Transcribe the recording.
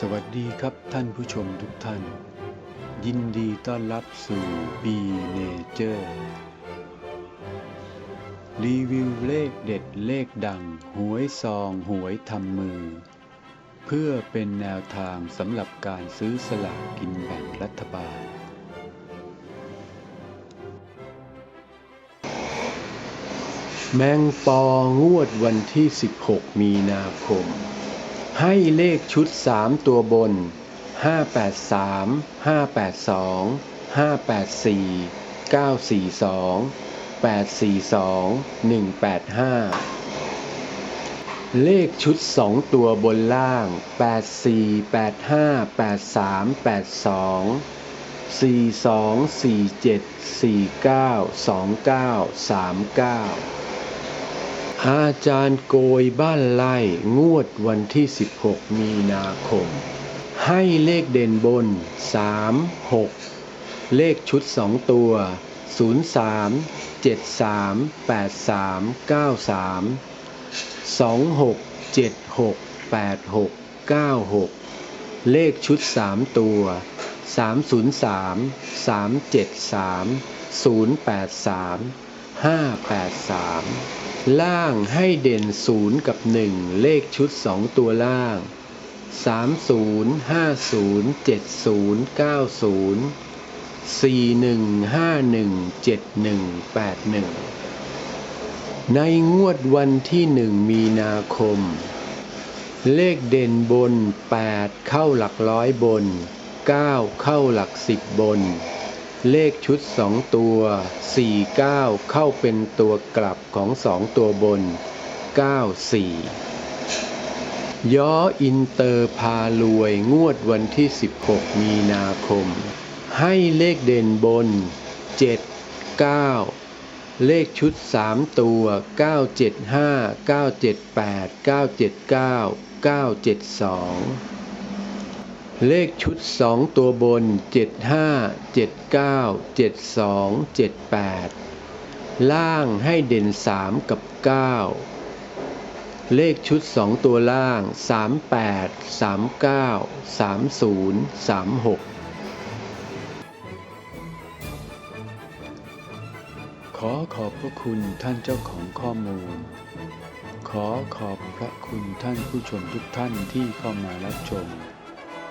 สวัสดีครับท่านผู้ชมทุกท่าน ยินดีต้อนรับสู่ B Nature รีวิวเลขเด็ดเลขดัง หวยซองหวยทำมือ เพื่อเป็นแนวทางสำหรับการซื้อสลากกินแบ่งรัฐบาล แมงปองวดวันที่ 16 มีนาคม ให้เลขชุด 3 ตัวบน 583 582 584 942 842 185 เลขชุด 2 ตัวบนล่าง 84 85 83 82 42 47 49 29 39 อาจารย์โกยบ้านไล่งวดวันที่ 16 มีนาคม ให้เลขเด่นบน 3 6 เลขชุด 2 ตัว 03 73 83 93 26 76 86 96 เลขชุด 3 ตัว 303 373 083 583 ล่างให้เด่น 0 กับ 1 เลขชุด 2 ตัวล่าง 30 50 70 90 41 51 71 81 ในงวดวันที่ 1 มีนาคม เลขเด่นบน 8 เข้าหลักร้อยบน 9 เข้าหลักสิบบน เลขชุด2ตัว 49 เข้าเป็นตัวกลับของ2ตัวบน 94 ย้ออินเตอร์พารวยงวดวันที่ 16 มีนาคม ให้เลขเด่นบน 7 9เลขชุด 3 ตัว 975 978 979 972 เลขชุด2ตัวบน 75 79 72 78 ล่างให้เด่น 3 กับ 9 เลขชุด2ตัวล่าง 38 39 30 36 ขอขอบพระคุณท่านเจ้าของข้อมูล ขอขอบพระคุณท่านผู้ชมทุกท่านที่เข้ามารับชม